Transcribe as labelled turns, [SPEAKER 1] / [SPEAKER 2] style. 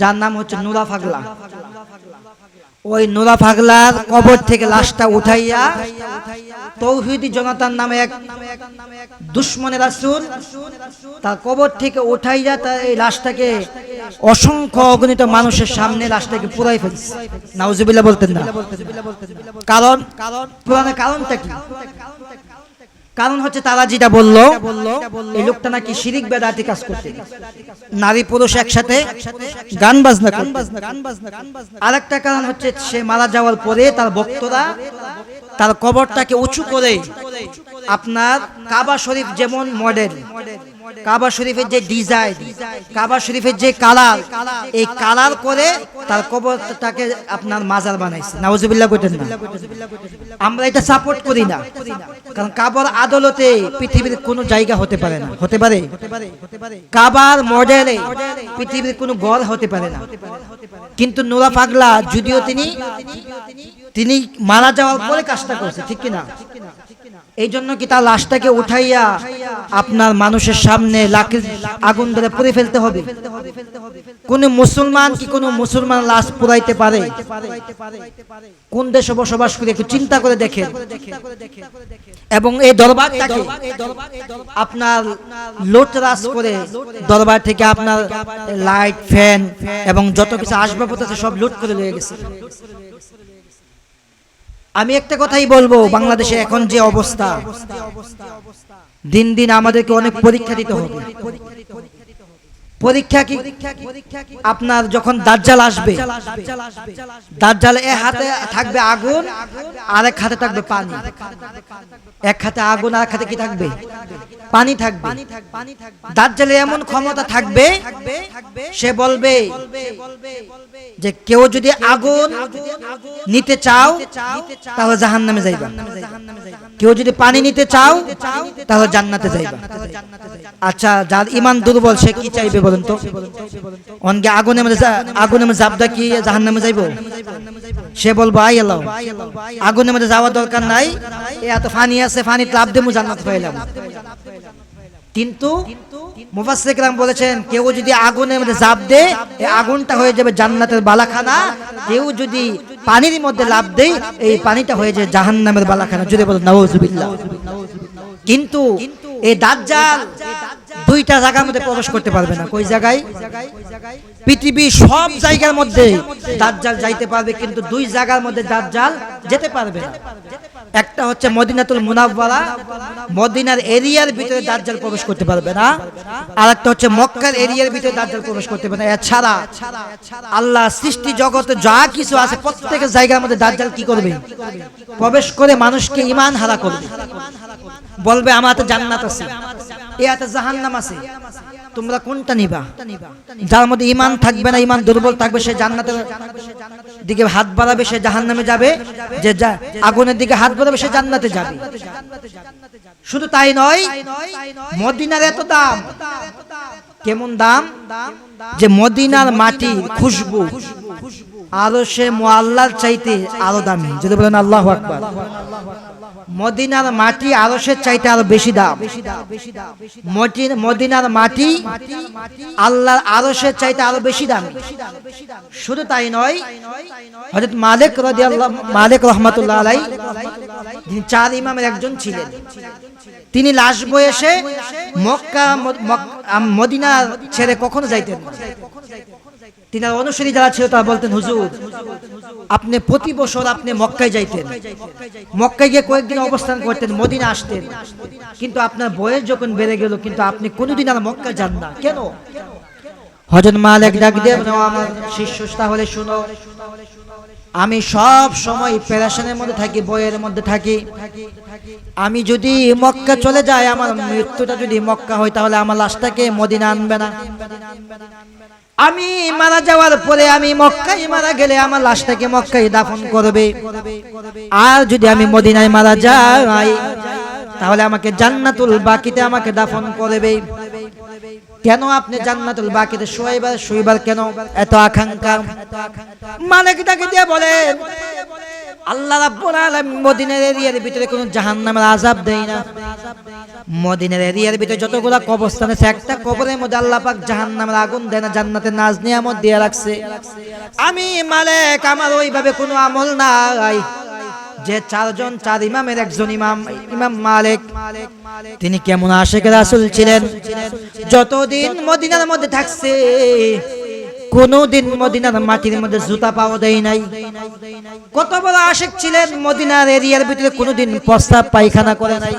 [SPEAKER 1] যার নাম হচ্ছে নুরা ফাগলা। ওই নুরা ফাগলার কবর থেকে লাশটা উঠাইয়া তৌহিদি জনতার নামে এক দুশ্মনের রাসূল তার কবর থেকে উঠাইয়া তার এই লাশটাকে অসংখ্য অগণিত মানুষের সামনে লাশটাকে পুরাই ফেলছে। নাউজুবিল্লাহ বলতেন না। কারণ পুরানের কারণটা কি? কারণ হচ্ছে তারা যেটা বলল, এই লোকটা নাকি শিরিক বেদাতি কাজ করতে নারী পুরুষ একসাথে গান বাজনা আর একটা কারণ হচ্ছে সে মারা যাওয়ার পরে তার ভক্তরা তার কবরটাকে উঁচু করে আপনার কাবা শরীফ যেমন মডেল কাবা শরীফের যে ডিজাইন কাবা শরীফের যে কালার এই কালার করে তার কবরটাকে আপনার মাজার বানাইছে। নাউজুবিল্লাহ কইতেন না। আমরা এটা সাপোর্ট করি না। কারণ কাবার আদালতে পৃথিবীর কোনো জায়গা হতে পারে না। হতে পারে? কাবার মডেলে পৃথিবীর কোনো গড় হতে পারে না। কিন্তু নোরা পাগলা, যদিও তিনি তিনি মারা যাওয়ার পরে কাজটা করছে, ঠিক কি না এই জন্য কি তার লাশটাকে উঠাইয়া আপনার মানুষের সামনে লাকের আগুন ধরে পুড়ে ফেলতে হবে? কোন মুসলমান কি কোন মুসলমান লাশ পুরাইতে পারে? কোন দেশে বসবাস করে একটু চিন্তা করে দেখেন। এবং এই দরবারটাকে আপনার লোটরাস করে দরবার থেকে আপনার লাইট, ফ্যান এবং যত কিছু আসবাবপত্র সব লুট করে নিয়ে গেছে। আমি একটা কথাই বলব, বাংলাদেশে এখন যে অবস্থা, দিন দিন আমাদেরকে অনেক পরীক্ষা দিতে হবে। পরীক্ষা কি? আপনার যখন দাজ্জাল আসবে, দাজ্জাল এ হাতে থাকবে আগুন আর এক হাতে থাকবে পানি। এক হাতে আগুন আর এক হাতে কি থাকবে? পানি থাকবে। দাজ্জালে এমন ক্ষমতা থাকবে, সে বলবে যে কেউ যদি আগুন নিতে চাও, তাহলে জাহান নামে যাইবা। কেউ যদি পানি নিতে চাও, তাহলে জান্নাতে যাইবা। আচ্ছা যার ইমান দুর্বল, সে কি চাইবে বলুন তো? অনকে আগুনে মধ্যে জাবদা কি জাহান নামে যাইবো? সে বলব, আই এলাও আগুনের মধ্যে যাওয়ার দরকার নাই। এত ফানি আছে ফানি লাভ দেবো জান্নাত পাইলাম কিন্তু মুফাসসিররা বলেছেন, কেউ যদি আগুনের মধ্যে জাপ দে এই আগুনটা হয়ে যাবে জান্নাতের বালাখানা। কেউ যদি পানির মধ্যে লাভ দেয় এই পানিটা হয়ে যায় জাহান্নামের বালাখানা। যদি বলো নবজুবিল্লা কিন্তু এই দাজ্জাল দুইটা জায়গার মধ্যে প্রবেশ করতে পারবে না। কই জায়গায়? পৃথিবীর সব জায়গার মধ্যে দাজ্জাল যাইতে পারবে, কিন্তু দুই জায়গার মধ্যে দাজ্জাল যেতে পারবে না। একটা হচ্ছে মদিনাতুল মুনাওয়ারা, মদিনার এরিয়ার ভিতরে দাজ্জাল প্রবেশ করতে পারবে না। আর একটা হচ্ছে মক্কার এরিয়ার ভিতরে দাজ্জাল প্রবেশ করতে পারবে না। এছাড়া আল্লাহ সৃষ্টি জগতে যা কিছু আছে প্রত্যেকের জায়গার মধ্যে দাজ্জাল কি করবে? প্রবেশ করে মানুষকে ইমান হারা করবে। বলবে, আমার হাতে জান্নাত আছে। এ হাতে জাহান্নাম আছে। তোমরা কোনটা নিবা? যার মধ্যে ইমান থাকবে না ইমান দুর্বল থাকবে, সে জান্নাতের দিকে হাত বাড়াবে, সে জাহান্নামে যাবে। যে আগুনের দিকে হাত বাড়াবে, সে জান্নাতে যাবে। শুধু তাই নয়, মদিনার এত দাম। কেমন দাম? যে মদিনার মাটি, খুশবু। আরও সে মোয়াল্লার চাইতে আরও দামি। যদি বলেন আল্লাহ আকবার। মদিনার মাটি আরসের চাইতে আরও বেশি দাম। মদিনার মাটি আল্লাহর আরসের চাইতে আরও বেশি দাম। শুধু তাই নয়, হযরত মালিক মালিক রহমাতুল্লাহ আলাই যিনি চার ইমামের একজন ছিলেন। তিনি লাশ বয়সে মক্কা মদিনা ছেড়ে কখনো যাইতেন। তিনি অনুসারী যারা ছিল তারা বলতেন, হুজুর আপনি প্রতি বছর আপনি মক্কায় যাইতেন। মক্কায় গিয়ে কয়েকদিন অবস্থান করতেন মদিনা আসতেন। কিন্তু আপনার বয়স যখন বেড়ে গেল কিন্তু আপনি কোনোদিন আর মক্কা যান না। কেন? হজরত মালিক ডাক দিয়ে বললেন, আমার শিষ্য তাহলে শুনো আমি সব সময় পেরেশানের মধ্যে থাকি বইয়ের মধ্যে থাকি। আমি যদি মক্কা চলে যাই আমার মৃত্যুটা যদি মক্কা হয় তাহলে আমার লাশটাকে মদিনা আনবে না। আমি মারা যাওয়ার পরে আমি মক্কাই মারা গেলে আমার লাশটাকে মক্কাই দাফন করবে। আর যদি আমি মদিনায় মারা যাই, তাহলে আমাকে জান্নাতুল বাকিতে আমাকে দাফন করবে। কেন আপনি জান্নাতুল বাকিতে শোয়াইবার, শুইবার কেন? এত আকাঙ্ক্ষা। মালিক ডাকে দিয়ে বলেন আল্লাহ রাব্বুল আলামিন মদিনার এরিয়ার ভিতরে কোনো জাহান্নামের আযাব দেয় না। মদিনার এরিয়ার ভিতরে যতগুলা কবরস্থান আছে, একটা কবরের মধ্যে আল্লাহ পাক জাহান্নামের আগুন দেয় না জান্নাতের নাজ নিয়ামত দিয়ে রাখছে। আমি মালিক, আমার ওইভাবে কোনো আমল নাই। যে চারজন, চার ইমামের একজন ইমাম ইমাম মালিক। তিনি কেমন আশেখ রাসূল ছিলেন? যতদিন মদিনার মধ্যে থাকছে কোনদিন মদিনার মাটির মধ্যে জুতা পাওয়া দেয় নাই। কত বড় আশেক ছিলেন, মদিনার এরিয়ার ভিতরে কোনোদিন প্রস্তাব পায়খানা করে নাই।